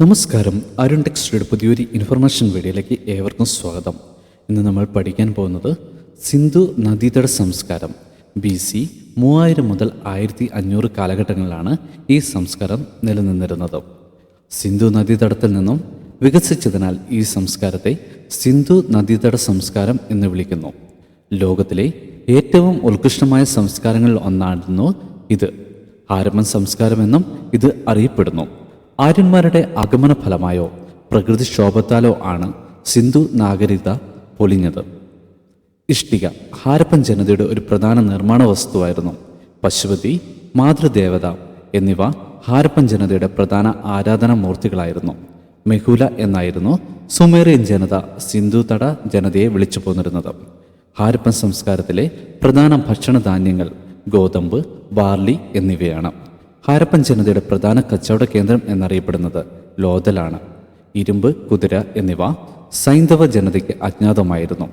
നമസ്കാരം. അരുൺ ടെക്സ്റ്റയുടെ പുതിയൊരു ഇൻഫർമേഷൻ വീഡിയോയിലേക്ക് ഏവർക്കും സ്വാഗതം. ഇന്ന് നമ്മൾ പഠിക്കാൻ പോകുന്നത് സിന്ധു നദീതട സംസ്കാരം ബി സി മൂവായിരം മുതൽ ആയിരത്തി അഞ്ഞൂറ് കാലഘട്ടങ്ങളിലാണ് ഈ സംസ്കാരം നിലനിന്നിരുന്നത്. സിന്ധു നദീതടത്തിൽ നിന്നും വികസിച്ചതിനാൽ ഈ സംസ്കാരത്തെ സിന്ധു നദീതട സംസ്കാരം എന്ന് വിളിക്കുന്നു. ലോകത്തിലെ ഏറ്റവും ഉത്കൃഷ്ടമായ സംസ്കാരങ്ങളിൽ ഒന്നായിരുന്നു ഇത്. ഹാരപ്പൻ സംസ്കാരമെന്നും ഇത് അറിയപ്പെടുന്നു. ആര്യന്മാരുടെ ആഗമന ഫലമായോ പ്രകൃതിക്ഷോഭത്താലോ ആണ് സിന്ധു നാഗരികത പൊലിഞ്ഞത്. ഇഷ്ടിക ഹാരപ്പൻ ജനതയുടെ ഒരു പ്രധാന നിർമ്മാണ വസ്തുവായിരുന്നു പശുപതി മാതൃദേവത എന്നിവ ഹാരപ്പൻ ജനതയുടെ പ്രധാന ആരാധന മൂർത്തികളായിരുന്നു. മെഹുല എന്നായിരുന്നു സുമേറിയൻ ജനത സിന്ധു തട ജനതയെ വിളിച്ചു പോന്നിരുന്നത്. ഹാരപ്പൻ സംസ്കാരത്തിലെ പ്രധാന ഭക്ഷണധാന്യങ്ങൾ ഗോതമ്പ് ബാർലി എന്നിവയാണ്. ഹാരപ്പൻ ജനതയുടെ പ്രധാന കച്ചവട കേന്ദ്രം എന്നറിയപ്പെടുന്നത് ലോതലാണ്. ഇരുമ്പ് കുതിര എന്നിവ സൈന്ധവ ജനതയ്ക്ക് അജ്ഞാതമായിരുന്നു.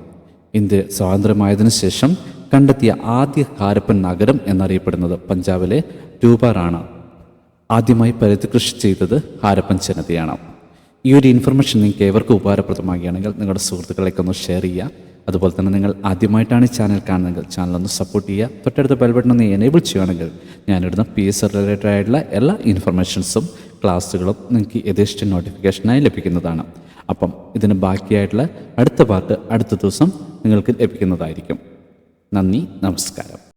ഇന്ത്യ സ്വാതന്ത്ര്യമായതിനു ശേഷം കണ്ടെത്തിയ ആദ്യ ഹാരപ്പൻ നഗരം എന്നറിയപ്പെടുന്നത് പഞ്ചാബിലെ രൂപാറാണ്. ആദ്യമായി പരുത്തി കൃഷി ചെയ്തത് ഹാരപ്പൻ ജനതയാണ്. ഈ ഒരു ഇൻഫർമേഷൻ നിങ്ങൾക്ക് ഏവർക്കും ഉപകാരപ്രദമാകുകയാണെങ്കിൽ നിങ്ങളുടെ സുഹൃത്തുക്കളേക്കൊന്ന് ഷെയർ ചെയ്യുക. അതുപോലെ തന്നെ നിങ്ങൾ ആദ്യമായിട്ടാണ് ഈ ചാനൽ കാണുന്നതെങ്കിൽ ചാനൽ ഒന്ന് സപ്പോർട്ട് ചെയ്യുക. തൊട്ടടുത്ത ബെൽ ബട്ടൺ ഒന്ന് എനേബിൾ ചെയ്യുകയാണെങ്കിൽ ഞാനിടുന്ന പി എസ് റിലേറ്റഡ് ആയിട്ടുള്ള എല്ലാ ഇൻഫർമേഷൻസും ക്ലാസ്സുകളും നിങ്ങൾക്ക് യഥേഷ്ട നോട്ടിഫിക്കേഷനായി ലഭിക്കുന്നതാണ്. അപ്പം ഇതിന് ബാക്കിയായിട്ടുള്ള അടുത്ത പാർട്ട് അടുത്ത ദിവസം നിങ്ങൾക്ക് ലഭിക്കുന്നതായിരിക്കും. നന്ദി നമസ്കാരം.